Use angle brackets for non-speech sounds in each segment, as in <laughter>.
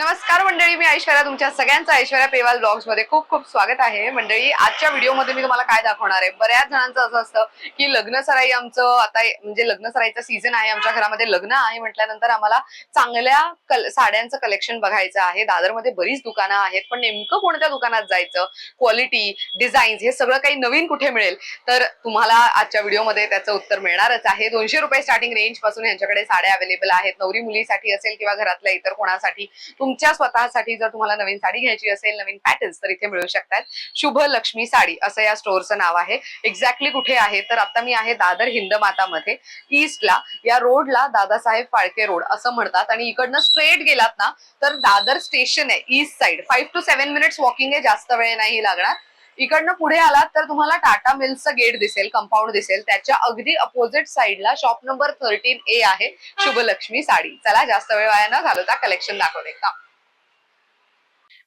नमस्कार मंडळी मी ऐश्वर्या तुमच्या सगळ्यांचं ऐश्वर्या पेवाल ब्लॉग्समध्ये खूप खूप स्वागत आहे. मंडळी आजच्या व्हिडिओमध्ये मी तुम्हाला काय दाखवणार आहे? बऱ्याच जणांचं असं असतं की लग्न सराई आमचं आता म्हणजे लग्न सराईचं सीझन आहे आमच्या घरामध्ये लग्न आहे म्हटल्यानंतर आम्हाला चांगल्या कल साड्यांचं कलेक्शन बघायचं आहे. दादरमध्ये बरीच दुकानं आहेत पण नेमकं कोणत्या दुकानात जायचं? क्वालिटी डिझाईन्स हे सगळं काही नवीन कुठे मिळेल? तर तुम्हाला आजच्या व्हिडिओमध्ये त्याचं उत्तर मिळणारच आहे. दोनशे रुपये स्टार्टिंग रेंजपासून यांच्याकडे साड्या अवेलेबल आहेत. नवरी मुलीसाठी असेल किंवा घरातल्या इतर कोणासाठी तुमच्या स्वतःसाठी जर तुम्हाला नवीन साडी घ्यायची असेल नवीन पॅटर्न्स तर इथे मिळू शकतात. शुभ लक्ष्मी साडी असं या स्टोअरचं नाव आहे. एक्झॅक्टली कुठे आहे? तर आता मी आहे दादर हिंदमातामध्ये ईस्टला या रोडला दादासाहेब फाळके रोड असं म्हणतात आणि इकडनं स्ट्रेट गेलात ना तर दादर स्टेशन आहे east side five two seven minutes walking आहे जास्त वेळ नाही लागणार. इकडनं पुढे आलात तर तुम्हाला टाटा मिल्सचं गेट दिसेल कंपाऊंड दिसेल. त्याच्या अगदी अपोजिट साईडला शॉप नंबर थर्टीन ए आहे शुभलक्ष्मी साडी. चला जास्त वेळ वाया न घालवता कलेक्शन दाखवते. का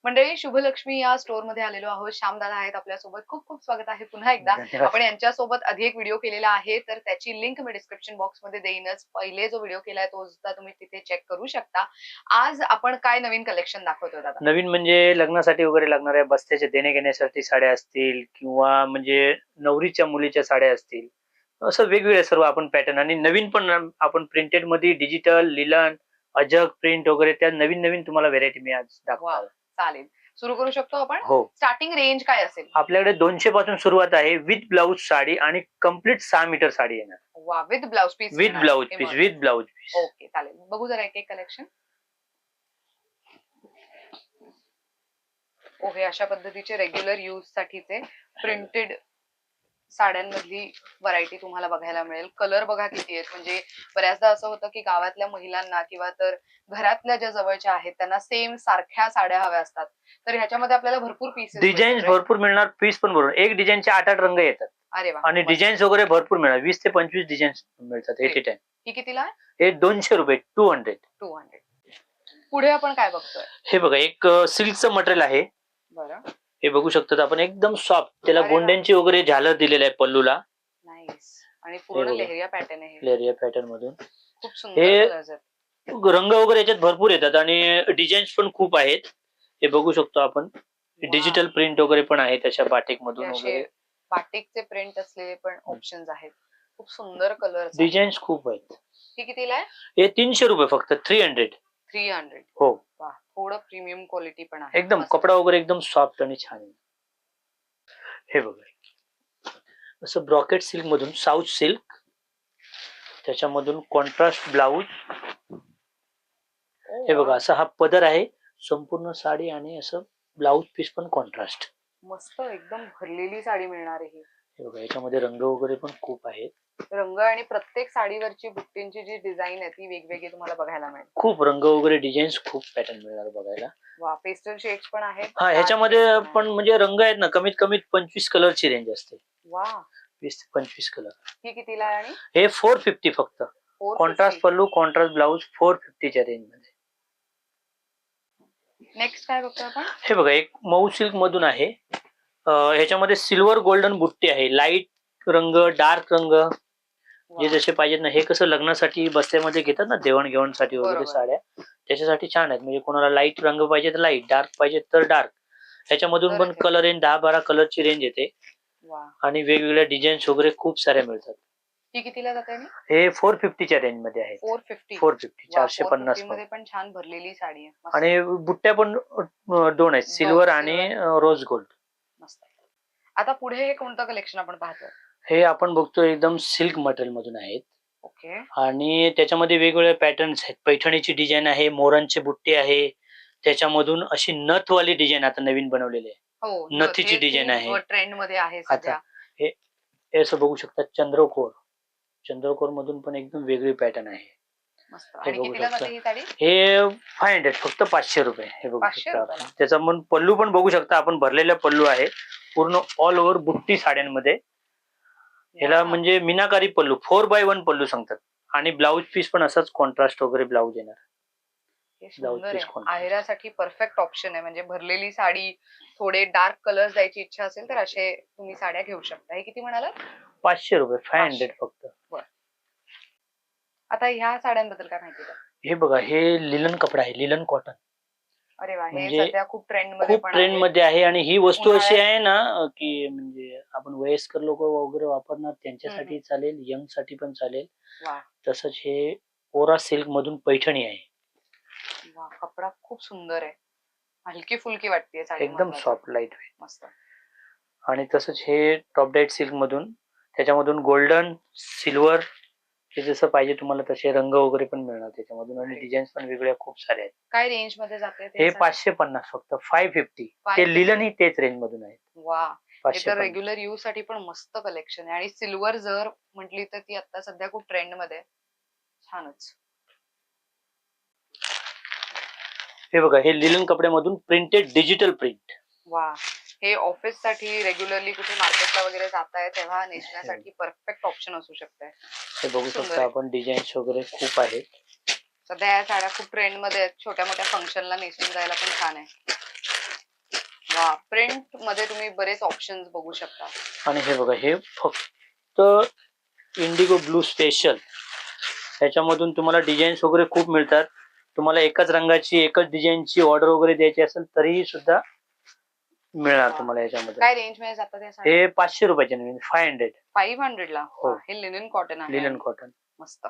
मंडळी शुभलक्ष्मी या स्टोअरमध्ये आलेलो आहोत. श्यामदादा आहेत आपल्यासोबत. खूप खूप स्वागत आहे पुन्हा एकदा. आपण यांच्यासोबत आधी एक व्हिडिओ केलेला आहे. तर त्याची लिंक मी डिस्क्रिप्शन बॉक्समध्ये देईनच. पहिले जो व्हिडिओ केलाय तो सुद्धा तुम्ही तिथे चेक करू शकता. आज आपण काय नवीन कलेक्शन दाखवतोय दादा? नवीन म्हणजे लग्नासाठी वगैरे लागणाऱ्या बस्त्याचे देणे घेण्यासाठी साड्या असतील किंवा म्हणजे नवरीच्या मुलीच्या साड्या असतील. असं वेगवेगळे सर्व आपण पॅटर्न आणि नवीन पण आपण प्रिंटेडमध्ये डिजिटल लिलन अजक प्रिंट वगैरे त्या नवीन नवीन तुम्हाला व्हेरायटी मी आज आहे. चालेल. सुरू करू शकतो आपण? हो. स्टार्टिंग रेंज काय असेल? आपल्याकडे दोनशे पासून सुरुवात आहे. विथ ब्लाऊज साडी आणि कंप्लीट सहा मीटर साडी येणार. वा with blouse piece with blouse piece with blouse piece okay चालेल. बघू जरा एक एक कलेक्शन ओके अशा पद्धतीचे रेग्युलर यूज साठीचे प्रिंटेड साड्यांमधली व्हरायटी तुम्हाला बघायला मिळेल. कलर बघा किती आहेत. म्हणजे बऱ्याचदा असं होतं की गावातल्या महिलांना किंवा तर घरातल्या ज्या जवळच्या आहेत त्यांना सेम सारख्या साड्या हव्या असतात. तर ह्याच्यामध्ये आपल्याला भरपूर पीसेस डिझाईन भरपूर मिळणार पीस पण बरोबर एक डिझाईनचे आठ आठ रंग येतात. अरे वा आणि. डिझाईन्स वगैरे भरपूर मिळणार. वीस ते पंचवीस डिझाईन्स मिळतात एटी टाइम ही कितीला हे दोनशे रुपये टू हंड्रेड टू हंड्रेड पुढे आपण काय बघतोय? हे बघा एक सिल्कचं मटेरियल आहे. बरं. हे बघू शकतात आपण एकदम सॉफ्ट त्याला अरे वा. गोंड्यांची वगैरे झालर दिलेलं आहे पल्लूला. नाईस आणि पूर्ण बघा. लेहरिया पॅटर्न आहे हे. लेरिया पॅटर्न मधून. खूप सुंदर हे- आहेत. रंग वगैरे याच्यात भरपूर येतात आणि डिझाईन्स पण खूप आहेत. हे बघू शकतो आपण. डिजिटल प्रिंट वगैरे पण आहे त्याच्या बाटिक मधून वगैरे. बाटिकचे प्रिंट असलेले पण ऑप्शन्स आहेत. खूप सुंदर कलर डिझाईन्स खूप आहेत. ही कितीला आहे? हे तीनशे रुपये फक्त थ्री हंड्रेड थ्री हंड्रेड हो. थोडं प्रीमियम क्वालिटी पण आहे. एकदम. कपडा वगैरे एकदम सॉफ्ट आणि छान आहे. हे बघा. असं ब्रॉकेट सिल्क मधून साऊथ सिल्क त्याच्यामधून कॉन्ट्रास्ट ब्लाऊज हे बघा. असा हा पदर आहे. संपूर्ण साडी आणि असं ब्लाऊज पीस पण कॉन्ट्रास्ट मस्त एकदम भरलेली साडी मिळणार आहे ही बघा याच्यामध्ये रंग वगैरे पण खूप आहेत. रंग आणि प्रत्येक साडीवरची बुट्टींची जी डिझाईन आहे ती वेगवेगळी तुम्हाला बघायला मिळेल. खूप रंग वगैरे डिझाईन्स खूप पॅटर्न मिळणार बघायला. वा पेस्टल शेड्स पण आहेत. हा ह्याच्यामध्ये पण. म्हणजे रंग आहेत ना कमीत कमी पंचवीस कलरची रेंज असते. वा. वीस पंचवीस कलर. ही कितीला आहे आणि? हे फोर फिफ्टी फक्त. 450. Contrast pallu contrast blouse four फिफ्टीच्या रेंजमध्ये. नेक्स्ट काय बघतो आपण? हे बघा एक मऊ सिल्क मधून आहे. ह्याच्यामध्ये सिल्वर गोल्डन बुट्टी आहे. लाइट रंग डार्क रंग जे. जसे पाहिजेत ना हे कसं लग्नासाठी बस्त्यामध्ये घेतात ना देवाणघेवाणसाठी वगैरे. साड्या त्याच्यासाठी छान आहेत. म्हणजे कोणाला लाइट रंग पाहिजे तर लाइट डार्क पाहिजे तर डार्क. ह्याच्यामधून पण. कलर रेंज दहा बारा कलरची रेंज येते. आणि वेगवेगळ्या डिझाईन्स वगैरे खूप साऱ्या मिळतात. ही कितीला जाते आणि? हे फोर फिफ्टीच्या रेंजमध्ये आहे फोर फिफ्टी. फोर फिफ्टी चारशे पन्नासमध्ये पण छान भरलेली साडी आहे. आणि बुट्ट्या पण दोन आहेत. सिल्वर आणि रोज गोल्ड. आता पुढे हे कोणतं कलेक्शन आपण पाहतो हे आपण बघतो एकदम सिल्क मटेरियल मधून आहेत. ओके. आणि त्याच्यामध्ये वेगवेगळे पॅटर्न्स आहेत. पैठणीची डिझाईन आहे मोरांचे बुट्टे आहे. त्याच्यामधून अशी नथवाली डिझाईन आता नवीन बनवलेली आहे. हो नथीची design आहे. ट्रेंडमध्ये आहे सध्या. हे असं बघू शकता चंद्रकोर. चंद्रकोर मधून पण एकदम वेगळी पॅटर्न आहे. मस्त. हे आणि बघू कितीला शकता. जाते ही साडी? हे फाय हंड्रेड फक्त पाचशे रुपये. हे बघू 500 शकता रुपयाला? त्याचा मन पल्लू पण बघू शकता. आपण भरलेला पल्लू आहे. पूर्ण ऑल ओव्हर बुट्टी साड्यांमध्ये. ह्याला वा. म्हणजे meenakari pallu four by one pallu सांगतात. आणि ब्लाऊज पीस पण असाच कॉन्ट्रास्ट वगैरे ब्लाऊज येणार? आहेरासाठी परफेक्ट ऑप्शन आहे. म्हणजे भरलेली साडी थोडे डार्क कलर्स द्यायची इच्छा असेल तर असे तुम्ही साड्या घेऊ शकता. हे किती म्हणाला पाचशे रुपये फाय. हंड्रेड फक्त. आता ह्या साड्यांबद्दल काय माहिती हे बघा हे लिलन कपडा आहे लिलन कॉटन अरे वा हे म्हणजे सध्या खूप ट्रेंडमध्ये खूप पण ट्रेंड आहे. मध्ये आहे आणि ही वस्तू अशी उन्हाळ्यात- आहे ना की म्हणजे आपण वयस्कर लोक वगैरे वापरणार त्यांच्यासाठी चालेल यंगसाठी पण चालेल. वा. तसंच हे ओरा सिल्क मधून पैठणी आहे. वा कपडा खूप सुंदर आहे. हलकी फुलकी वाटते साडी एकदम. सॉफ्ट लाइट मस्त. आणि तसंच हे टॉप डाईट सिल्क मधून त्याच्यामधून गोल्डन सिल्वर हे जसं पाहिजे तुम्हाला तसे रंग वगैरे पण मिळणार त्याच्यामधून आणि. डिझाईन्स पण वेगळ्या खूप सारे आहेत काय रेंजमध्ये जाते ते हे? पाचशे पन्नास फक्त फाय फिफ्टी 550. ते लिलन ही तेच रेंज मधून आहेत वा हे पाचशे तर पन्नास. रेग्युलर यूजसाठी पण मस्त कलेक्शन आहे आणि सिल्वर जर म्हटली तर ती आता सध्या खूप ट्रेंडमध्ये आहे. छानच हे बघा हे लिलन कपड्यामधून प्रिंटेड डिजिटल प्रिंट वा हे ऑफिससाठी रेग्युलरली कुठे मार्केटला वगैरे जाताय तेव्हा नेसण्यासाठी परफेक्ट ऑप्शन असू शकते हे बघू शकता आहे. आपण डिझाईन्स वगैरे खूप आहेत. सध्या या साड्या खूप ट्रेंडमध्ये आहेत. छोट्या मोठ्या फंक्शनला नेसून जायला पण छान आहे. वा प्रिंटमध्ये तुम्ही बरेच ऑप्शन बघू शकता. आणि हे बघा हे फक्त इंडिगो ब्लू स्पेशल ह्याच्यामधून तुम्हाला डिझाईन्स वगैरे खूप मिळतात. तुम्हाला एकाच रंगाची एकच डिझाईनची ऑर्डर वगैरे द्यायची असेल तरीही सुद्धा मिळणार. तुम्हाला याच्यामध्ये. काय रेंजमध्ये जातात हे पाचशे रुपयाचे नवीन फाय हंड्रेड फाईव्ह हंड्रेड ला? हो. हे लिनन कॉटन आहे. लिलन कॉटन मस्त.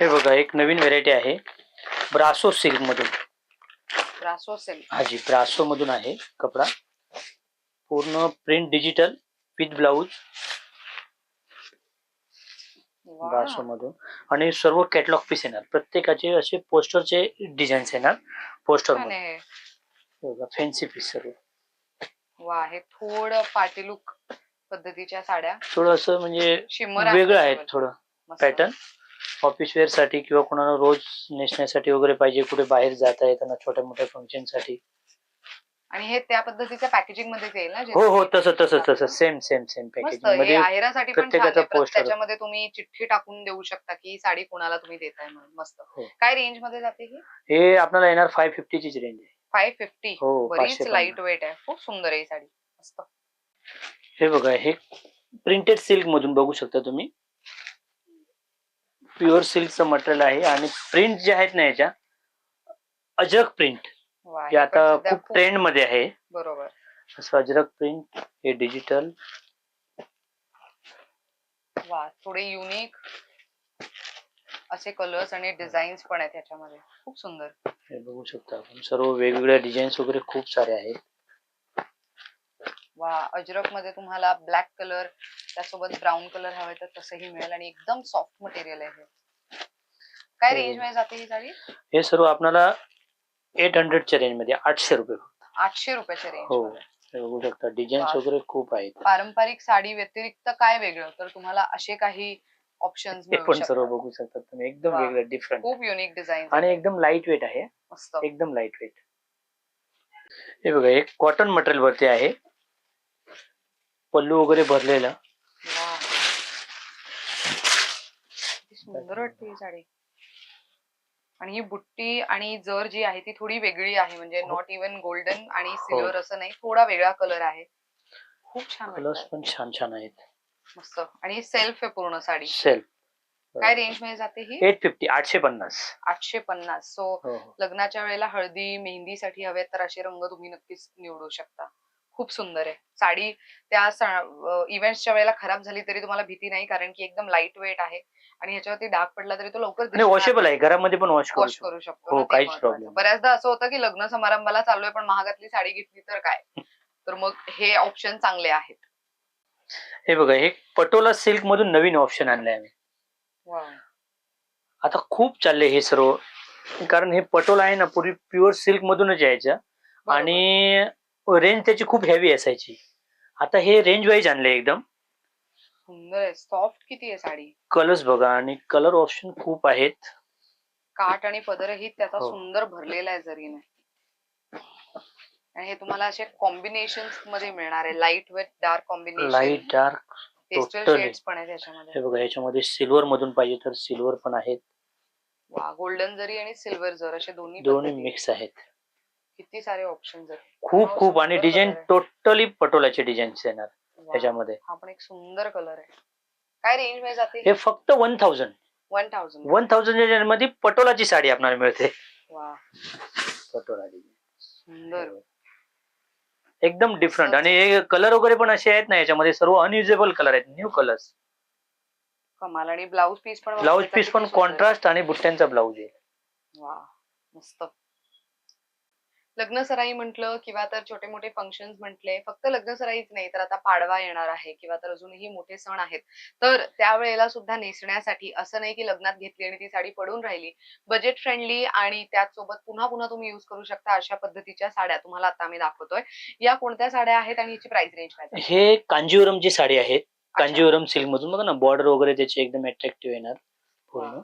हे बघा एक नवीन व्हेरायटी आहे. ब्रासो सिल्क मधून. रासो सिल्क हाजी ब्रासो मधून आहे कपडा. पूर्ण print digital with blouse brasso मधून. आणि सर्व कॅटलॉग पीस येणार. प्रत्येकाचे असे पोस्टरचे डिझाईन्स येणार. पोस्टरमध्ये आहे फॅन्सी पीस सर्व वा हे थोडं पार्टी लुक पद्धतीच्या साड्या. थोडं असं म्हणजे शिमर वेगळं आहे थोडं पॅटर्न ऑफिस वेअरसाठी किंवा कोणाला रोज नेसण्यासाठी वगैरे पाहिजे कुठे बाहेर जाता येताना छोट्या मोठ्या फंक्शनसाठी. आणि हे त्या पद्धतीच्या पॅकेजिंग मध्येच येईल ना हो हो तसं तसं तसं सेम सेम सेम पॅकेजिंगमध्ये आहेरासाठी पण. त्याच्यामध्ये तुम्ही चिठ्ठी टाकून देऊ शकता की ही साडी कोणाला तुम्ही देताय म्हणून. मस्त. हो. काय रेंजमध्ये जाते ही? हे आपल्याला येणार फाय फिफ्टीचीच रेंज आहे. फाय फिफ्टी हो बरीच पाचशे लाइट. वेट आहे. खूप सुंदर आहे ही साडी. मस्त. हे बघा हे प्रिंटेड सिल्क मधून बघू शकता तुम्ही. प्युअर सिल्कचं मटेरियल आहे आणि प्रिंट जे आहेत ना याच्या अजरक प्रिंट वा, हे आता खूप ट्रेंडमध्ये आहे. बरोबर. असं अजरक प्रिंट हे डिजिटल वा थोडे युनिक असे कलर्स आणि डिझाईन्स पण आहेत त्याच्यामध्ये खूप सुंदर. हे बघू शकता आपण. सर्व वेगवेगळ्या डिझाईन्स वगैरे खूप सारे आहेत. वा अजरकमध्ये तुम्हाला ब्लॅक कलर त्यासोबत ब्राऊन कलर हवे तर तसंही मिळेल आणि एकदम सॉफ्ट मटेरियल आहे हे. काय हो. रेंजमध्ये जाते ही साडी? हे सर्व आपल्याला एट हंड्रेडच्या रेंजमध्ये आठशे रुपये आठशे रुपयाच्या रेंज हो. मध्ये. हे बघू शकता. डिझाईन्स. वगैरे खूप आहेत. पारंपरिक साडी व्यतिरिक्त काय वेगळं? तर तुम्हाला असे काही ऑप्शन्स हे पण सर्व शकतात. बघू शकता तुम्ही. एकदम. वेगळं डिफरंट खूप युनिक डिझाईन आणि एकदम लाइट वेट आहे. मस्त. एकदम लाइट वेट हे बघा एक कॉटन मटेरियल वरती आहे. पल्लू वगैरे भरलेला. सुंदर वाटते ही साडी. आणि ही बुट्टी आणि जर जी आहे ती थोडी वेगळी आहे. म्हणजे हो. नॉट इवन गोल्डन आणि सिल्वर असं नाही. थोडा वेगळा कलर आहे. खूप छान कलर्स. पण छान छान आहेत. मस्त. आणि सेल्फ आहे पूर्ण साडी. सेल्फ काय रेंजमध्ये जाते ही? एट फिफ्टी आठशे पन्नास. आठशे पन्नास. सो हो हो. लग्नाच्या वेळेला हळदी मेहंदीसाठी हवे तर असे रंग तुम्ही नक्कीच निवडू शकता. खूप सुंदर आहे. साडी त्या इव्हेंटच्या वेळेला खराब झाली तरी तुम्हाला भीती नाही कारण की एकदम लाइट वेट आहे आणि ह्याच्यावरती डाग पडला तरी तो लवकर वॉशेबल आहे. घरामध्ये पण वॉश वॉश करू शकतो हो. बऱ्याचदा असं होतं की लग्न समारंभाला चाललोय पण महागातली साडी घेतली तर काय? तर मग हे ऑप्शन चांगले आहेत. हे बघा हे पटोला सिल्क मधून नवीन ऑप्शन आणलंय आम्ही. आता खूप चालले हे सर्व. कारण हे पटोला आहे ना पूर्वी प्युअर सिल्क मधूनच यायचं. आणि रेंज त्याची खूप हेवी असायची. आता हे रेंज वाईज आणले एकदम. सुंदर आहे. सॉफ्ट किती आहे साडी? कलर्स बघा आणि कलर ऑप्शन खूप आहेत. काठ आणि पदरही त्याचा हो. सुंदर भरलेला आहे जरीने. आणि हे तुम्हाला असे कॉम्बिनेशनमध्ये मिळणार आहे. Light with dark combination light dark pastel totally. Shades पण आहे त्याच्यामध्ये हे बघा याच्यामध्ये सिल्वर मधून पाहिजे तर सिल्वर पण आहेत. वा गोल्डन जरी आणि सिल्वर जर असे दोन्ही दोन्ही पद्धती. मिक्स आहेत. किती सारे ऑप्शन आहेत. खूप खूप आणि सुंदर डिझाईन color आहे. टोटली पटोलाचे डिझाईन्स येणार वा, त्याच्यामध्ये हा पण एक सुंदर कलर आहे. काय रेंजमध्ये जाते हे फक्त one thousand one thousand one थाउजंडमध्ये पटोलाची साडी आपल्याला मिळते. वा. एकदम डिफरंट आणि हे कलर वगैरे पण असे आहेत ना याच्यामध्ये सर्व अनयुजेबल कलर आहेत न्यू कलर्स कमाल. आणि ब्लाऊज पीस पण ब्लाऊज पीस पण. कॉन्ट्रास्ट आणि बुट्ट्यांचा ब्लाऊज आहे. वा मस्त. लग्न सराई म्हटलं किंवा तर छोटे मोठे फंक्शन म्हटले फक्त लग्न सराईच नाही तर आता पाडवा येणार आहे किंवा तर अजूनही मोठे सण आहेत. तर त्यावेळेला सुद्धा नेसण्यासाठी असं नाही की लग्नात घेतली आणि ती साडी पडून राहिली. बजेट फ्रेंडली आणि त्याचसोबत पुन्हा पुन्हा तुम्ही युज करू शकता अशा पद्धतीच्या साड्या तुम्हाला आता आम्ही दाखवतोय. या कोणत्या साड्या आहेत आणि याची प्राइस रेंज काय? हे कांजीवरमची साडी आहे. कांजीवरम सिल्क मधून. बघा ना बॉर्डर वगैरे त्याची एकदम अट्रॅक्टिव्ह येणार. पूर्ण.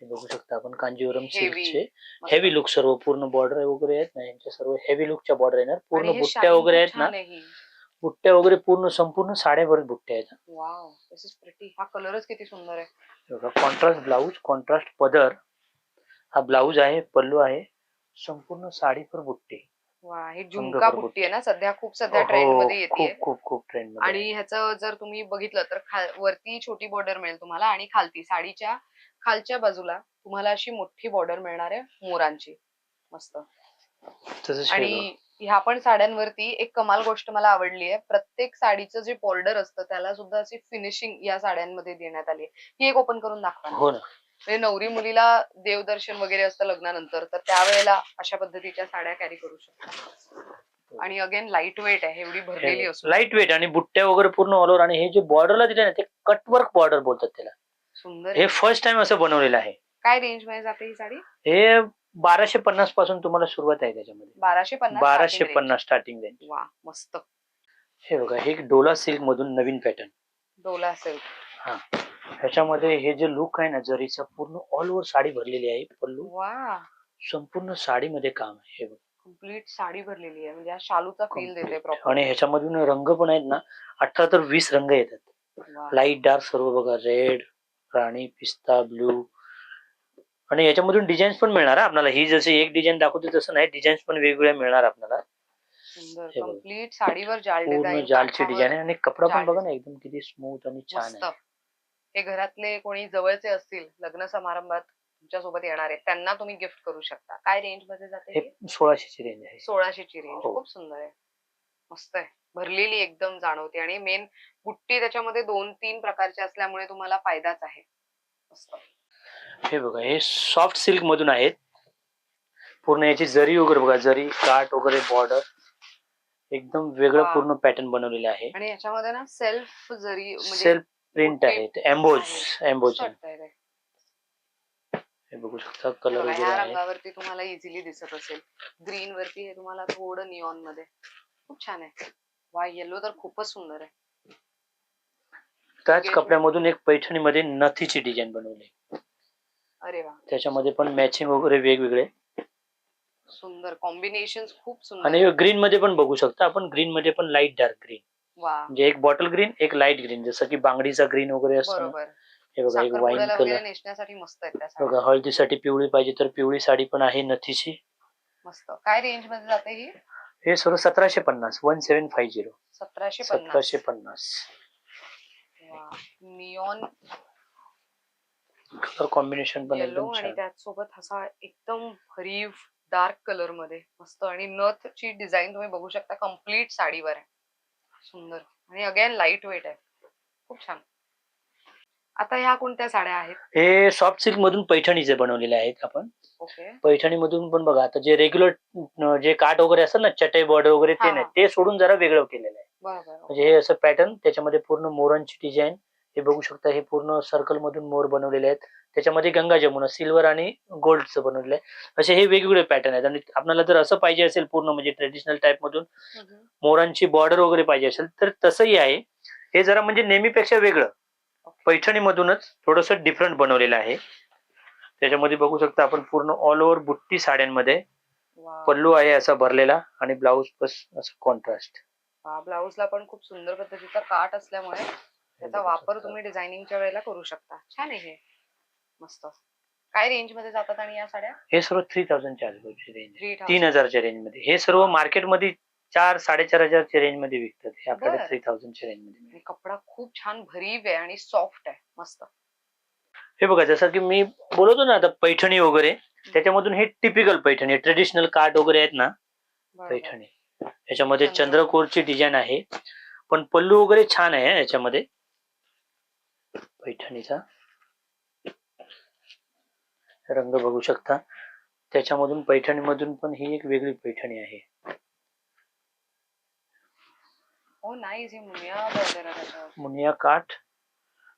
हे बघू शकता आपण. कांजीवरम. सिल्कचे. हेवी लुक सर्व. पूर्ण बॉर्डर वगैरे आहेत ना यांच्या सर्व हेवी लुकच्या बॉर्डर येणार. पूर्ण हे बुट्ट्या वगैरे आहेत ना. ही. बुट्ट्या वगैरे पूर्ण संपूर्ण साड्याभर बुट्ट्या आहेत. हा कलरच किती सुंदर आहे. कॉन्ट्रास्ट ब्लाऊज कॉन्ट्रास्ट पदर. हा ब्लाऊज आहे पल्लू आहे. संपूर्ण बुट्टी. वा ही झुमका. बुट्टी. आहे ना? सध्या खूप सध्या हो, ट्रेंडमध्ये येते. खूप खूप खूप ट्रेंड आणि ह्याचं जर तुम्ही बघितलं तर वरती छोटी बॉर्डर मिळेल तुम्हाला आणि खालती. साडीच्या खालच्या बाजूला तुम्हाला अशी मोठी बॉर्डर मिळणार आहे मोरांची. मस्त. आणि ह्या पण साड्यांवरती एक कमाल गोष्ट मला आवडली आहे. प्रत्येक साडीचं जे बॉर्डर असतं त्याला सुद्धा अशी फिनिशिंग या साड्यांमध्ये देण्यात आली आहे. ही एक ओपन करून दाखवा. बघा. ना. हो ना म्हणजे नवरी मुलीला देवदर्शन वगैरे असतं लग्नानंतर तर त्यावेळेला अशा पद्धतीच्या साड्या कॅरी करू शकतो. आणि अगेन लाइट वेट आहे एवढी भरलेली असू लाइट वेट आणि बुट्ट्या वगैरे पूर्ण ऑल ओव्हर आणि हे जे बॉर्डरला दिले ना ते कटवर्क बॉर्डर बोलतात त्याला. सुंदर हे. फर्स्ट टाइम असं बनवलेलं आहे. काय रेंजमध्ये जाते ही साडी? हे बाराशे पन्नासपासून तुम्हाला सुरुवात आहे त्याच्यामध्ये. बाराशे पन्नास बाराशे starting range. पन्नास स्टार्टिंग रेंज वा मस्त. हे बघा हे डोला सिल्क मधून नवीन पॅटर्न डोला असेल ह्याच्यामध्ये हे जे लुक आहे ना जरीचं पूर्ण ऑल ओव्हर साडी भरलेली आहे पल्लू. वा. संपूर्ण साडीमध्ये काम आहे हे बघा. कंप्लीट साडी भरलेली आहे म्हणजे हा शालूचा फील देते Complete. आणि ह्याच्यामधून रंग पण आहेत ना अठरा तर वीस रंग येतात. लाइट डार्क सर्व बघा रेड राणी पिस्ता ब्लू. आणि याच्यामधून डिझाईन्स पण मिळणार आपल्याला. ही जशी एक डिझाईन दाखवते तसं नाही डिझाईन्स पण वेगवेगळ्या मिळणार आपल्याला. हे बघ. कंप्लीट साडीवर जाल पूर्ण डिझाईन जालची डिझाईन आहे आणि कपडा पण बघा ना एकदम किती स्मूथ आणि छान मस्त. आहे हे घरातले कोणी जवळचे असतील लग्न समारंभात तुमच्यासोबत येणार आहेत त्यांना तुम्ही गिफ्ट करू शकता. काय रेंजमध्ये जाते हे ही? सोळाशेची रेंज आहे. सोळाशेची रेंज हो. खूप सुंदर आहे. मस्त आहे. भरलेली एकदम जाणवते आणि मेन बुट्टी त्याच्यामध्ये दोन तीन प्रकारच्या असल्यामुळे तुम्हाला फायदाच आहे. हे बघा हे सॉफ्ट सिल्क मधून आहेत. पूर्ण याची जरी वगैरे बघा जरी काट वगैरे बॉर्डर एकदम वेगळं. पूर्ण पॅटर्न बनवलेलं आहे. आणि याच्यामध्ये ना सेल्फ जरी सेल्फ प्रिंट मोठी आहे. एम्बोज. एम्बोज. हे बघू शकता कलर वगैरे रंगावरती तुम्हाला इझिली दिसत असेल. ग्रीन वरती हे तुम्हाला थोडं निऑनमध्ये. खूप छान आहे. वा येलो तर खूपच सुंदर आहे. त्याच. कपड्यामधून एक पैठणीमध्ये नथीची डिझाईन बनवली. अरे वा त्याच्यामध्ये पण मॅचिंग वगैरे वेगवेगळे. सुंदर. कॉम्बिनेशन खूप सुंदर आणि ग्रीन मध्ये पण बघू शकता आपण. ग्रीन मध्ये पण लाइट डार्क ग्रीन म्हणजे एक बॉटल ग्रीन एक लाइट ग्रीन जसं की बांगडीचा ग्रीन वगैरे असतो हे बघा एक वाईन कलर मस्त. बघा हळदीसाठी पिवळी पाहिजे तर पिवळी साडी पण आहे नथीची. मस्त. काय रेंजमध्ये जाते ही? हे सर्व सतराशे पन्नास वन सेव्हन फाईव्ह झिरो. सतराशे पन्नास. सतराशे पन्नास. निऑन कलर कॉम्बिनेशन पण येलो एकदम आणि छान. त्याचसोबत असा एकदम भरीव डार्क कलरमध्ये. मस्त. आणि नथ ची डिझाईन तुम्ही बघू शकता कंप्लीट साडीवर आहे. सुंदर. आणि अगेन लाइट वेट आहे. खूप छान. आता ह्या कोणत्या साड्या आहेत? हे सॉफ्ट सिल्क मधून पैठणीचे बनवलेले आहेत आपण. ओके. पैठणी मधून पण बघा आता जे रेग्युलर जे काट वगैरे असतात ना चटई बॉर्डर वगैरे हा, ते नाही. ते सोडून जरा वेगळं केलेलं आहे. बरोबर म्हणजे हे असं पॅटर्न त्याच्यामध्ये पूर्ण मोरांची डिझाईन हे बघू शकता हे पूर्ण सर्कल मधून मोर बनवलेले आहेत. त्याच्यामध्ये गंगा जमुना सिल्वर आणि गोल्डचं बनवलेलं आहे. असे हे वेगवेगळे पॅटर्न आहेत. आणि आपल्याला जर असं पाहिजे असेल पूर्ण म्हणजे ट्रेडिशनल टाईप मधून. मोरांची बॉर्डर वगैरे पाहिजे असेल तर तसंही आहे. हे जरा म्हणजे नेहमीपेक्षा वेगळं. पैठणी मधूनच थोडस डिफरंट बनवलेलं आहे. त्याच्यामध्ये बघू शकता आपण पूर्ण ऑल ओव्हर बुट्टी साड्यांमध्ये. पल्लू आहे असा भरलेला आणि ब्लाऊज बस असं कॉन्ट्रास्ट ब्लाऊजला पण खूप सुंदर पद्धतीचा काट असल्यामुळे त्याचा वापर तुम्ही डिझायनिंगच्या वेळेला करू शकता. छान आहे हे. मस्त. काय रेंजमध्ये जातात आणि या साड्या? हे सर्व थ्री थाउजंड चार्ज रेंज तीन हजारच्या रेंजमध्ये. हे सर्व मार्केटमध्ये चार साडेचार हजारच्या रेंजमध्ये विकतात हे आपल्याकडे बरं. थ्री थाउजंडच्या रेंजमध्ये आणि कपडा खूप छान भरीव आहे आणि सॉफ्ट आहे. मस्त. हे बघा जसं की मी बोलतो ना आता पैठणी वगैरे त्याच्यामधून हे टिपिकल पैठणी ट्रेडिशनल काट वगैरे आहेत ना. पैठणी. याच्यामध्ये चंद्रकोर. चंद्रकोरची डिझाईन आहे. पण पल्लू वगैरे छान आहे याच्यामध्ये. पैठणीचा. रंग बघू शकता. त्याच्यामधून पैठणीमधून पण ही एक वेगळी पैठणी आहे. हो नाईस हे मुनिया border आहे त्याच्यावर. मुनिया काठ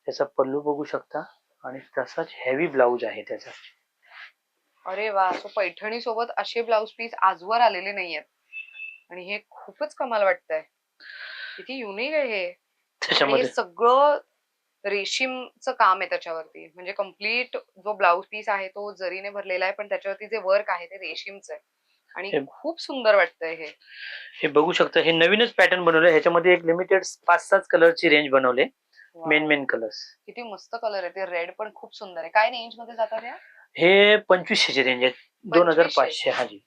त्याचा पल्लू बघू शकता. आणि तसाच हेवी ब्लाऊज आहे त्याचा. अरे वा सो पैठणी सोबत असे ब्लाउज पीस आजवर आलेले नाहीयेत. आणि हे खूपच कमाल वाटतंय. किती युनिक आहे हे. आणि हे त्याच्यामध्ये सगळं रेशीमचं काम आहे त्याच्यावरती. म्हणजे कंप्लीट जो ब्लाउज पीस आहे तो जरीने भरलेला आहे पण त्याच्यावरती जे वर्क आहे ते रेशीमचं आहे. आणि खूप सुंदर वाटतंय हे. हे बघू शकता हे नवीनच पॅटर्न बनवले ह्याच्यामध्ये एक लिमिटेड पाच सात कलरची रेंज बनवले. मेन. मेन कलर्स किती मस्त कलर आहे ते. रेड पण खूप सुंदर आहे. काय रेंजमध्ये जातात हे पंचवीसशेची रेंज आहे. दोन हजार 2500? पाचशे हा जी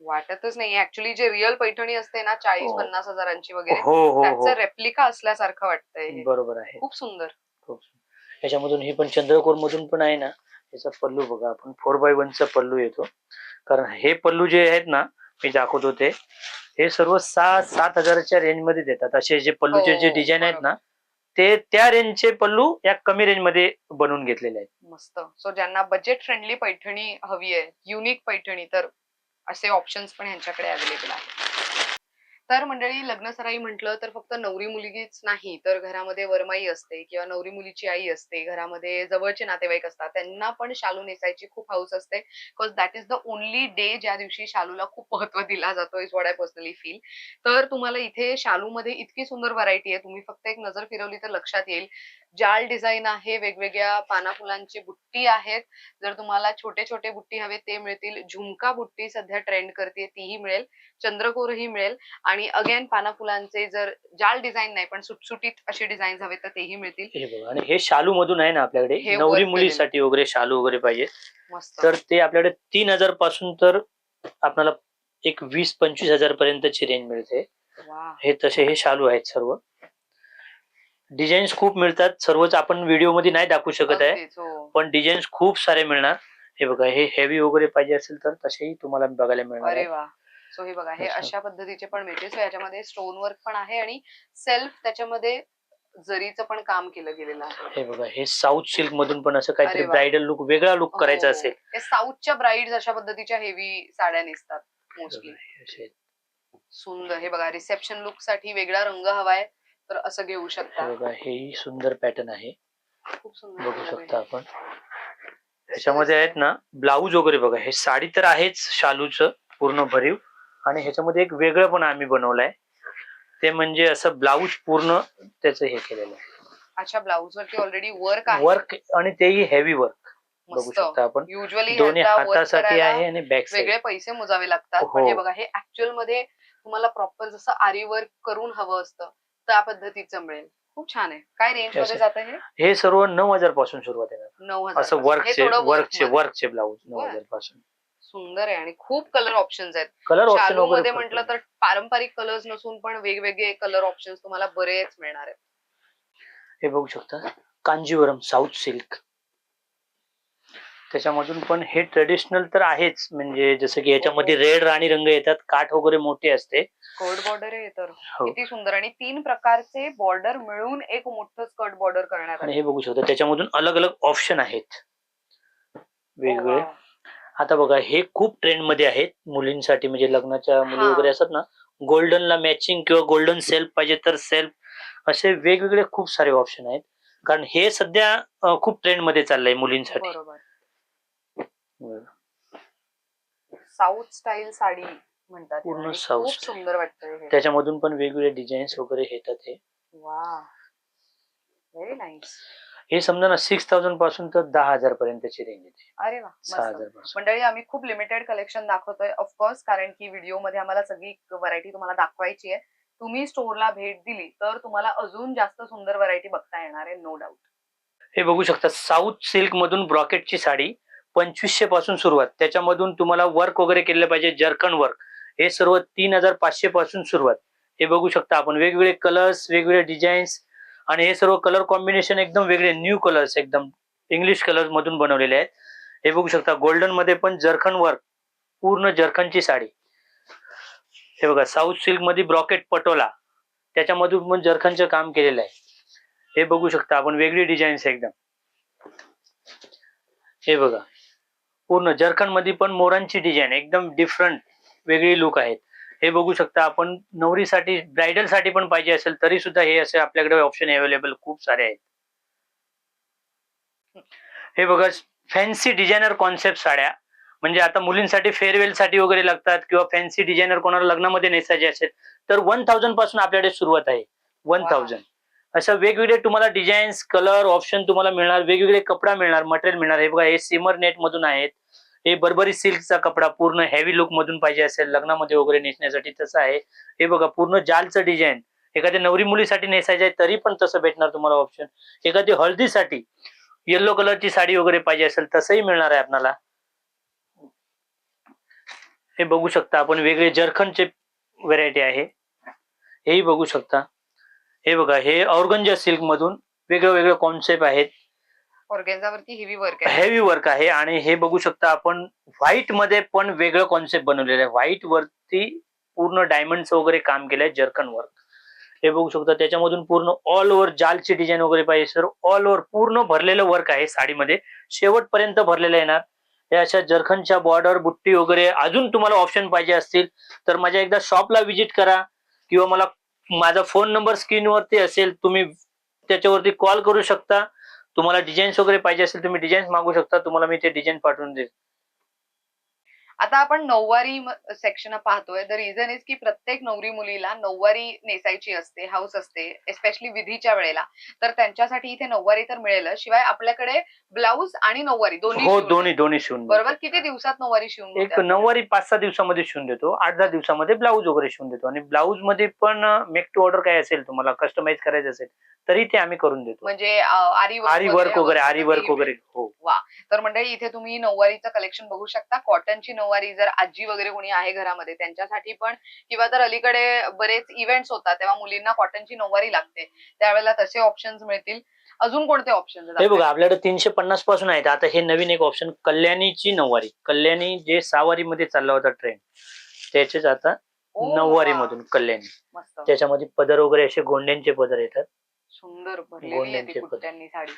वाटतच नाही ऍक्च्युली जे रिअल पैठणी असते ना चाळीस हो. पन्नास हजारांची वगैरे हो हो त्याचं रेप्लिका असल्यासारखं वाटतंय. बरोबर आहे. खूप सुंदर. खूप सुंदर. याच्यामधून ही पण चंद्रकोर मधून पण आहे ना. याचा पल्लू बघा. आपण फोर बाय चा पल्लू येतो. कारण हे पल्लू जे आहेत ना मी दाखवत होते हे सर्व सहा सात हजाराच्या रेंजमध्ये देतात. असे जे पल्लूचे हो, जे डिझाईन आहेत ना ते त्या रेंजचे पल्लू या कमी रेंजमध्ये बनवून घेतलेले आहेत. मस्त. सो ज्यांना बजेट फ्रेंडली पैठणी हवी आहे युनिक पैठणी तर असे ऑप्शन्स पण ह्यांच्याकडे अवेलेबल आहेत. तर मंडळी लग्न सराई म्हटलं तर फक्त नवरी मुलगीच नाही तर घरामध्ये वरमाई असते किंवा नवरी मुलीची आई असते घरामध्ये जवळचे नातेवाईक असतात त्यांना पण शालू नेसायची खूप हाऊस असते because that is the only day ज्या दिवशी शालूला खूप महत्त्व दिला जातो is what I personally feel तर तुम्हाला इथे शालूमध्ये इतकी सुंदर व्हरायटी आहे तुम्ही फक्त एक नजर फिरवली तर लक्षात येईल. जाल डिझाईन आहे वेगवेगळ्या पाना फुलांची बुट्टी आहेत. जर तुम्हाला छोटे छोटे बुट्टी हवे ते मिळतील. झुमका बुट्टी सध्या ट्रेंड करते तीही मिळेल. चंद्रकोरही मिळेल. आणि अगेन पाना फुलांचे जर जाल डिझाईन नाही पण सुटसुटीत असे डिझाईन हवे तर तेही मिळतील. आणि हे शालू मधून आहे ना आपल्याकडे? हे नवरी मुलीसाठी वगैरे शालू वगैरे पाहिजे. मस्त. तर ते आपल्याकडे तीन हजारपासून तर आपल्याला एक वीस पंचवीस हजार पर्यंतची रेंज मिळते. हे तसे हे शालू आहेत सर्व. डिझाईन्स खूप मिळतात. सर्वच आपण व्हिडिओमध्ये नाही दाखवू शकत आहे. अगदीच, हो. पण डिझाईन्स खूप सारे मिळणार. हे बघा हे हेवी वगैरे पाहिजे असेल तर तसेही तुम्हाला बघायला मिळणार अरे आहे वा. सो हे बघा हे असं. अशा पद्धतीचे पण मिळतील. सो याच्यामध्ये स्टोन वर्क पण आहे आणि सेल्फ त्याच्यामध्ये जरीचं पण काम केलं गेलेलं आहे. हे बघा हे साऊथ सिल्क मधून पण असं काहीतरी अरे वा. ब्रायडल लुक वेगळा लुक करायचा हो. असेल. हे साऊथच्या ब्राईड अशा पद्धतीच्या हेवी साड्या नेसतात मोस्टली असे सुंदर. हे बघा रिसेप्शन लुकसाठी वेगळा रंग हवाय. तर असं घेऊ शकता. बघा हेही सुंदर पॅटर्न आहे. खूप सुंदर बघू color आहे. शकता आपण. ह्याच्यामध्ये आहेत ना ब्लाऊज वगैरे बघा. हे साडी तर आहेच शालूचं पूर्ण भरीव. आणि ह्याच्यामध्ये एक वेगळं पण आम्ही बनवलंय. ते म्हणजे असं ब्लाऊज पूर्ण त्याचं हे केलेलं आहे. अच्छा ब्लाऊज वरती ऑलरेडी वर्क आहे. वर्क आणि तेही हेवी वर्क बघू शकता आपण. युजली दोन्ही हातासाठी आहे आणि बॅक वेगळे पैसे मोजावे लागतात. पण हो. हे बघा हे ऍक्च्युअलमध्ये तुम्हाला प्रॉपर जसं आरी वर्क करून हवं असतं त्या पद्धतीचं मिळेल. खूप छान आहे. काय रेंजमध्ये. जातं हे? हे सर्व नऊ हजारपासून सुरुवात आहे नऊ हजार असं वर्कचे वर्कचे. वर्कचे ब्लाऊज नऊ. हजारपासून सुंदर आहे आणि खूप कलर ऑप्शन्स आहेत. कलर ऑप्शनमध्ये म्हटलं तर पारंपरिक कलर्स नसून पण वेगवेगळे कलर ऑप्शन्स तुम्हाला बरेच मिळणार आहेत. आहे. हे बघू शकता. कांजीवरम साऊथ सिल्क त्याच्यामधून पण हे ट्रेडिशनल तर आहेच. म्हणजे जसं की याच्यामध्ये रेड राणी रंग येतात काठ वगैरे मोठे असते. स्कर्ट बॉर्डर आहे तर. हो. किती सुंदर. आणि तीन प्रकारचे बॉर्डर मिळून एक मोठं स्कर्ट बॉर्डर करण्यात आणि आलं. हे बघू शकता त्याच्यामधून अलग अलग ऑप्शन आहेत. वेगवेगळे. वा. आता बघा हे खूप ट्रेंडमध्ये आहेत मुलींसाठी. म्हणजे लग्नाच्या मुली हा. वगैरे असतात ना गोल्डनला मॅचिंग किंवा गोल्डन सेल्फ पाहिजे तर सेल्फ असे वेगवेगळे खूप सारे ऑप्शन आहेत. कारण हे सध्या अं, खूप ट्रेंडमध्ये चाललंय मुलींसाठी. बरोबर. साऊथ स्टाईल साडी म्हणतात पूर्ण South खूप style. सुंदर वाटतंय हे. त्याच्यामधून पण वेगवेगळे डिझाईन्स वगैरे येतात हे. वा. व्हेरी नाईस हे समजा ना सिक्स थाउजंडपासून तर दहा हजार पर्यंतची रेंज येते अरे वा सहा मस्त हजारपासून. मंडळी आम्ही खूप लिमिटेड कलेक्शन दाखवतोय ऑफकोर्स कारण की व्हिडिओमध्ये आम्हाला सगळी व्हरायटी तुम्हाला दाखवायची आहे. तुम्ही स्टोअरला भेट दिली तर तुम्हाला अजून जास्त सुंदर व्हरायटी बघता येणार आहे नो डाऊट हे बघू शकता साऊथ सिल्क मधून ब्रॉकेटची साडी पंचवीसशे पासून सुरुवात. त्याच्यामधून तुम्हाला वर्क वगैरे केले पाहिजे जर्कन वर्क हे सर्व तीन हजार पाचशे पासून सुरुवात. हे बघू शकता आपण. वेगवेगळे कलर्स वेगवेगळे डिझाईन्स आणि हे सर्व कलर कॉम्बिनेशन एकदम वेगळे न्यू कलर्स एकदम इंग्लिश कलर्स मधून बनवलेले आहेत. हे बघू शकता गोल्डनमध्ये पण जरखन वर्क पूर्ण जरखनची साडी. हे बघा साऊथ सिल्कमध्ये ब्रॉकेट पटोला. त्याच्यामधून पण जरखनचं काम केलेलं आहे. हे बघू शकता आपण वेगळी डिझाईन्स एकदम. हे बघा. पूर्ण जरखनमध्ये पण मोरांची डिझाईन एकदम डिफरंट वेगळी लुक आहेत. हे बघू शकता आपण. नवरीसाठी ब्रायडलसाठी पण पाहिजे असेल तरी सुद्धा हे असे आपल्याकडे ऑप्शन अवेलेबल खूप सारे आहेत. हे बघा फॅन्सी डिझायनर कॉन्सेप्ट साड्या. म्हणजे आता मुलींसाठी फेअरवेल साठी वगैरे लागतात किंवा फॅन्सी डिझायनर कोणाला लग्नामध्ये नेसायचे असेल तर वन थाउजंडपासून आपल्याकडे सुरुवात आहे. वन थाउजंड असं वेगवेगळे तुम्हाला डिझाईन्स कलर ऑप्शन तुम्हाला मिळणार वेगवेगळे कपडा मिळणार मटेरियल मिळणार. हे बघा हे सिमर नेट मधून आहेत. हे बर्बरी सिल्कचा कपडा पूर्ण हेवी लुक मधून पाहिजे असेल लग्नामध्ये वगैरे नेसण्यासाठी तसं आहे. हे बघा पूर्ण जालचं डिझाईन एखाद्या नवरी मुलीसाठी नेसायचं आहे तरी पण तसं भेटणार तुम्हाला ऑप्शन एखादी हळदीसाठी येल्लो कलरची साडी वगैरे पाहिजे असेल तसंही मिळणार आहे आपल्याला हे बघू शकता आपण वेगळे जरखनचे व्हेरायटी आहे. हेही बघू शकता. हे बघा हे ऑर्गंजा सिल्क मधून वेगळे वेगळे कॉन्सेप्ट आहेत. ऑर्गेन्झावरती हेवी वर्क आहे. हेवी वर्क आहे आणि हे बघू शकता आपण व्हाईटमध्ये पण वेगळं कॉन्सेप्ट बनवलेलं आहे. व्हाईट वरती पूर्ण डायमंडचं वगैरे काम केलंय जर्कन वर्क हे बघू शकता त्याच्यामधून पूर्ण ऑल ओव्हर जालची डिझाईन वगैरे पाहिजे. सर ऑल ओव्हर पूर्ण भरलेलं वर्क आहे साडीमध्ये. शेवटपर्यंत भरलेलं येणार. हे अशा जरखनच्या बॉर्डर बुट्टी वगैरे अजून तुम्हाला ऑप्शन पाहिजे असतील तर माझ्या एकदा शॉपला व्हिजिट करा किंवा मला माझा फोन नंबर स्क्रीनवरती असेल तुम्ही त्याच्यावरती कॉल करू शकता. तुम्हाला डिझाईन्स वगैरे पाहिजे असेल तुम्ही डिझाईन्स मागू शकता. तुम्हाला मी ते डिझाईन पाठवून देईल. आता आपण नऊवारी सेक्शन पाहतोय. द रिझन इज की प्रत्येक नवरी मुलीला नऊवारी नेसायची असते हाऊस असते एस्पेशली विधीच्या वेळेला. तर त्यांच्यासाठी इथे नऊवारी तर मिळेलच. शिवाय आपल्याकडे ब्लाऊज आणि नऊवारी दोन्ही हो दोन्ही. दोन्ही शिवून बरोबर. किती दिवसात नऊवारी शिवून एक? नऊवारी पाच सहा दिवसामध्ये शिवून देतो. आठ दहा दिवसामध्ये ब्लाऊज वगैरे शिवून देतो. आणि ब्लाऊजमध्ये पण मेक टू ऑर्डर काय असेल तुम्हाला कस्टमाइज करायचं असेल तरी ते आम्ही करून देतो. म्हणजे आरी वर्क वगैरे आरी वर्क वगैरे हो. तर मंडळी इथे तुम्ही नऊवारीचं कलेक्शन बघू शकता. कॉटनची नऊवारी जर आजी वगैरे कोणी आहे घरामध्ये त्यांच्यासाठी पण किंवा तर अलीकडे बरेच इव्हेंट्स होतात तेव्हा मुलींना कॉटनची नऊवारी लागते. त्यावेळेला तसे ऑप्शन्स मिळतील. अजून कोणते ऑप्शन हे बघा आपल्याकडे? तीनशे पन्नासपासून आहेत. आता हे नवीन एक ऑप्शन कल्याणीची नऊवारी. कल्याणी जे सहावारी मध्ये चालला होता ट्रेंड त्याचेच आता नऊवारी मधून कल्याणी. त्याच्यामध्ये पदर वगैरे असे गोंड्यांचे पदर येतात. सुंदर भरलेली आहे ती साडी.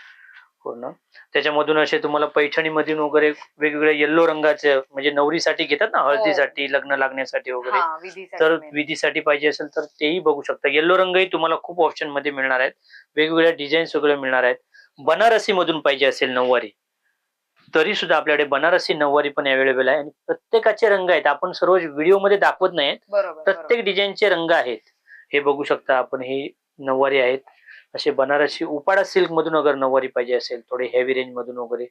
पूर्ण. त्याच्यामधून असे तुम्हाला पैठणी मधून वगैरे वेगवेगळ्या येल्लो रंगाचे म्हणजे नवरीसाठी घेतात ना हळदीसाठी लग्न लागण्यासाठी वगैरे. हा तर. विधीसाठी पाहिजे असेल तर तेही बघू शकता. येल्लो रंगही तुम्हाला खूप ऑप्शनमध्ये मिळणार आहेत. वेगवेगळ्या डिझाईन्स वगैरे मिळणार आहेत. बनारसी मधून पाहिजे असेल नऊवारी तरी सुद्धा आपल्याकडे बनारसी नऊवारी पण अवेलेबल आहे. आणि प्रत्येकाचे रंग आहेत. आपण सर्व व्हिडिओमध्ये दाखवत नाहीत. प्रत्येक डिझाईनचे रंग आहेत. हे बघू शकता आपण हे नऊवारी आहेत. असे बनारसी उपाडा सिल्क मधून अगर नऊवारी पाहिजे असेल थोडे हेवी रेंज मधून वगैरे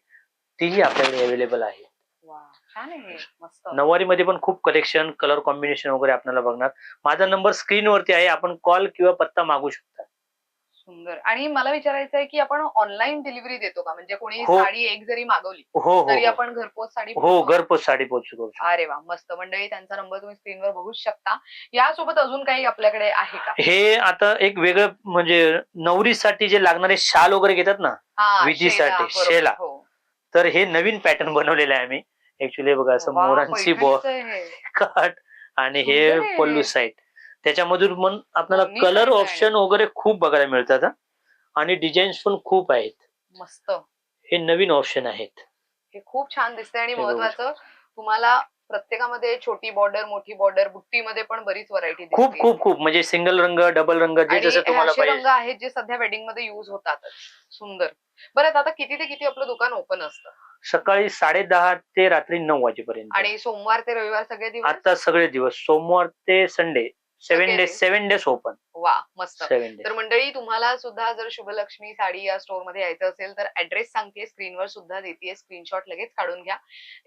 तीही आपल्याकडे अवेलेबल आहे. नऊवारी मध्ये पण खूप कलेक्शन कलर कॉम्बिनेशन वगैरे आपल्याला बघणार. माझा नंबर स्क्रीन वरती आहे आपण कॉल किंवा पत्ता मागू शकता. सुंदर आणि मला विचारायचं आहे की आपण ऑनलाईन डिलिव्हरी देतो का म्हणजे कोणी हो. साडी एक जरी मागवली हो हो तरी हो. आपण घरपोच साडी हो? घरपोच साडी पोहोचू करू शकतो. अरे वा मस्त मंडळी त्यांचा नंबर तुम्ही स्क्रीनवर बघूच शकता यासोबत अजून काही आपल्याकडे आहे का हे आता एक वेगळं म्हणजे नवरीसाठी जे लागणारे शाल वगैरे घेतात ना हा विधीसाठी, शेला, बरोबर, शेला. हो. तर हे नवीन पॅटर्न बनवलेलं आहे आम्ही ऍक्च्युली बघा असं वा, मोरांची बॉ पैठणीचं हे. <laughs> कट आणि सुंदर हे. पल्लू साईड त्याच्यामधून पण आपल्याला कलर. ऑप्शन वगैरे खूप बघायला मिळतात. आणि डिझाईन्स पण खूप आहेत. मस्त. हे नवीन ऑप्शन आहेत. हे खूप छान दिसते आणि महत्वाचं तुम्हाला प्रत्येकामध्ये छोटी बॉर्डर मोठी बॉर्डर बुट्टीमध्ये पण बरीच व्हरायटी खूप खूप खूप. म्हणजे सिंगल रंग डबल रंग जे जसं तुम्हाला रंग आहेत जे सध्या वेडिंगमध्ये युज होतात. सुंदर. बरं आता किती ते किती आपलं दुकान ओपन असतं? सकाळी साडे दहा ते रात्री नऊ वाजेपर्यंत. आणि सोमवार ते रविवार सगळे दिवस? आता सगळे दिवस. सोमवार ते संडे. सेव्हन सगळे डेज दिवस. सेव्हन डेज ओपन वा मस्त. तर मंडळी तुम्हाला सुद्धा जर शुभलक्ष्मी साडी या स्टोरमध्ये यायचं असेल तर ऍड्रेस सांगते. स्क्रीनवर सुद्धा देते स्क्रीनशॉट लगेच काढून घ्या.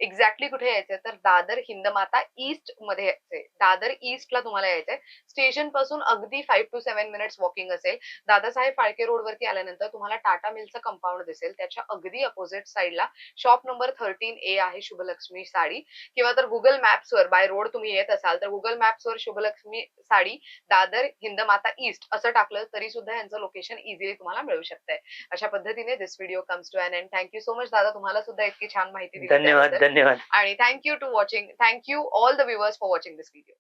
एक्झॅक्टली कुठे यायचंय? तर दादर हिंदमाता ईस्टमध्ये यायचंय. दादर ईस्टला तुम्हाला यायचंय. स्टेशनपासून अगदी five two seven minutes walking असेल. दादासाहेब फाळके रोड वरती आल्यानंतर तुम्हाला टाटा मिलचं कंपाऊंड दिसेल. त्याच्या अगदी अपोजिट साईडला शॉप नंबर थर्टीन ए आहे शुभलक्ष्मी साडी. किंवा तर गुगल मॅप्सवर बाय रोड तुम्ही येत असाल तर गुगल मॅप्सवर शुभलक्ष्मी साडी दादर हिंदमाता ईस्ट असं टाकलं तरी सुद्धा यांचं लोकेशन इझिली तुम्हाला मिळू शकतंय. अशा पद्धतीने this video comes to an end thank you so much दादा. तुम्हाला सुद्धा इतकी छान माहिती दिली धन्यवाद. धन्यवाद. आणि thank you to watching thank you all the viewers for watching this video